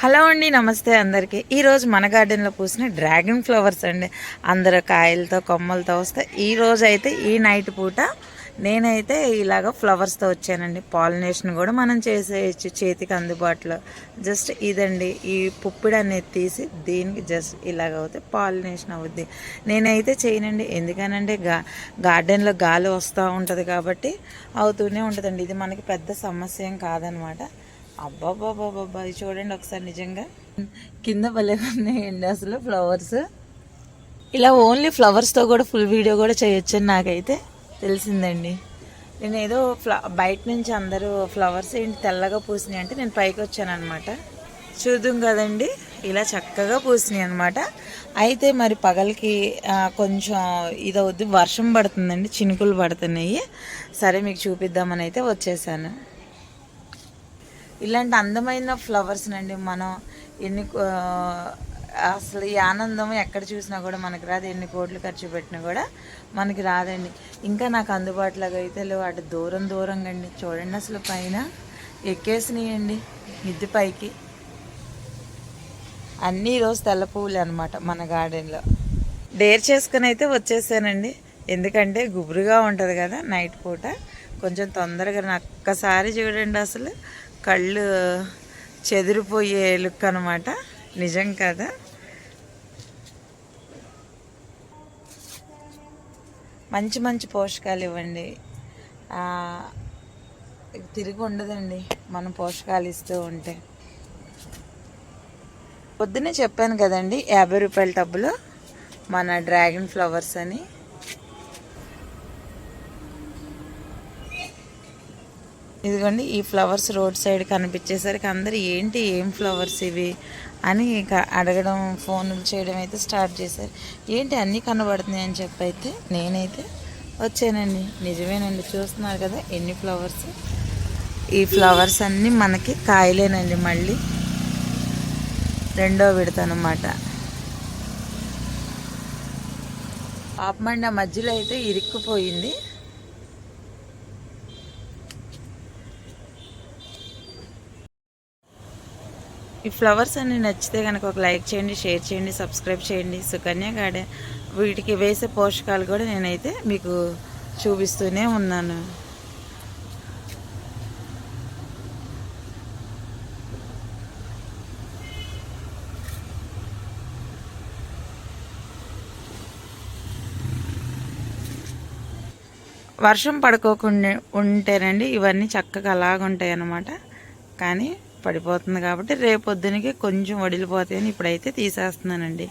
Hello అండి నమస్తే అందరికీ. ఈరోజు మన గార్డెన్లో పూసిన డ్రాగన్ ఫ్లవర్స్ అండి. అందరు కాయలతో కొమ్మలతో వస్తే ఈ అయితే ఈ నైట్ పూట నేనైతే ఇలాగ ఫ్లవర్స్తో వచ్చానండి. పాలినేషన్ కూడా మనం చేసేయచ్చు చేతికి అందుబాటులో. జస్ట్ ఇదండి. ఈ పుప్పిడి అనేది తీసి దీనికి జస్ట్ ఇలాగ అవుతే పాలినేషన్ అవుద్ది. నేనైతే చేయనండి. ఎందుకనంటే గా గార్డెన్లో గాలి వస్తూ ఉంటుంది కాబట్టి అవుతూనే ఉంటుందండి. ఇది మనకి పెద్ద సమస్య ఏం కాదనమాట. అబ్బాబాబాబాబా ఇది చూడండి ఒకసారి నిజంగా. కింద భలే ఉన్నాయండి అసలు ఫ్లవర్స్. ఇలా ఓన్లీ ఫ్లవర్స్తో కూడా ఫుల్ వీడియో కూడా చేయొచ్చని నాకైతే తెలిసిందండి. నేను ఏదో ఫ్ల బయట నుంచి అందరూ ఫ్లవర్స్ ఏంటి తెల్లగా పూసినాయి అంటే నేను పైకి వచ్చాను అనమాట చూద్దాం కదండి ఇలా చక్కగా పూసినాయి అనమాట అయితే మరి పగలకి కొంచెం ఇది వర్షం పడుతుందండి చినుకులు పడుతున్నాయి. సరే మీకు చూపిద్దామని అయితే వచ్చేసాను. ఇలాంటి అందమైన ఫ్లవర్స్నండి మనం ఎన్ని కో- అసలు ఈ ఆనందం ఎక్కడ చూసినా కూడా మనకు రాదు. ఎన్ని కోట్లు ఖర్చు పెట్టినా కూడా మనకి రాదండి. ఇంకా నాకు అందుబాటులోకి అయితే లేవు. అటు దూరం దూరంగా అండి. చూడండి అసలు పైన ఎక్కేసినాయండి. మిద్ది పైకి. అన్నీ ఈరోజు తెల్ల పువ్వులు అనమాట మన గార్డెన్లో డేర్ చేసుకుని అయితే వచ్చేసానండి. ఎందుకంటే గుబురుగా ఉంటుంది కదా నైట్ పూట. కొంచెం తొందరగా నాకు ఒక్కసారి చూడండి అసలు కళ్ళు చెదిరిపోయే లుక్ అనమాట నిజం కదా? మంచి మంచి పోషకాలు ఇవ్వండి. తిరిగి ఉండదండి. మనం పోషకాలు ఇస్తూ ఉంటే. పొద్దునే చెప్పాను కదండి యాభై రూపాయల టబ్బులో మన డ్రాగన్ ఫ్లవర్స్ అని. ఇదిగోండి ఈ ఫ్లవర్స్ రోడ్ సైడ్ కనిపించేసరికి అందరు ఏంటి ఏం ఫ్లవర్స్ ఇవి? అని అడగడం ఫోన్లు చేయడం అయితే స్టార్ట్ చేశారు. ఏంటి అన్నీ కనబడుతున్నాయి అని చెప్పి అయితే నేనైతే వచ్చానండి. నిజమేనండి చూస్తున్నారు కదా ఎన్ని ఫ్లవర్స్? ఈ ఫ్లవర్స్ అన్నీ మనకి కాయలేనండి మళ్ళీ రెండో విడత అనమాట పాపమండి ఆ మధ్యలో అయితే ఇరుక్కుపోయింది. ఈ ఫ్లవర్స్ అన్ని నచ్చితే కనుక ఒక లైక్ చేయండి షేర్ చేయండి సబ్స్క్రైబ్ చేయండి. సుకన్య గార్డెన్ వీటికి వేసే పోషకాలు కూడా నేనైతే మీకు చూపిస్తూనే ఉన్నాను. వర్షం పడుకోకుండా ఉంటేనండి ఇవన్నీ చక్కగా అలాగుంటాయి అన్నమాట కానీ పడిపోతుంది కాబట్టి రేపొద్దునకి కొంచెం వడిలిపోతాయని ఇప్పుడైతే తీసేస్తున్నానండి.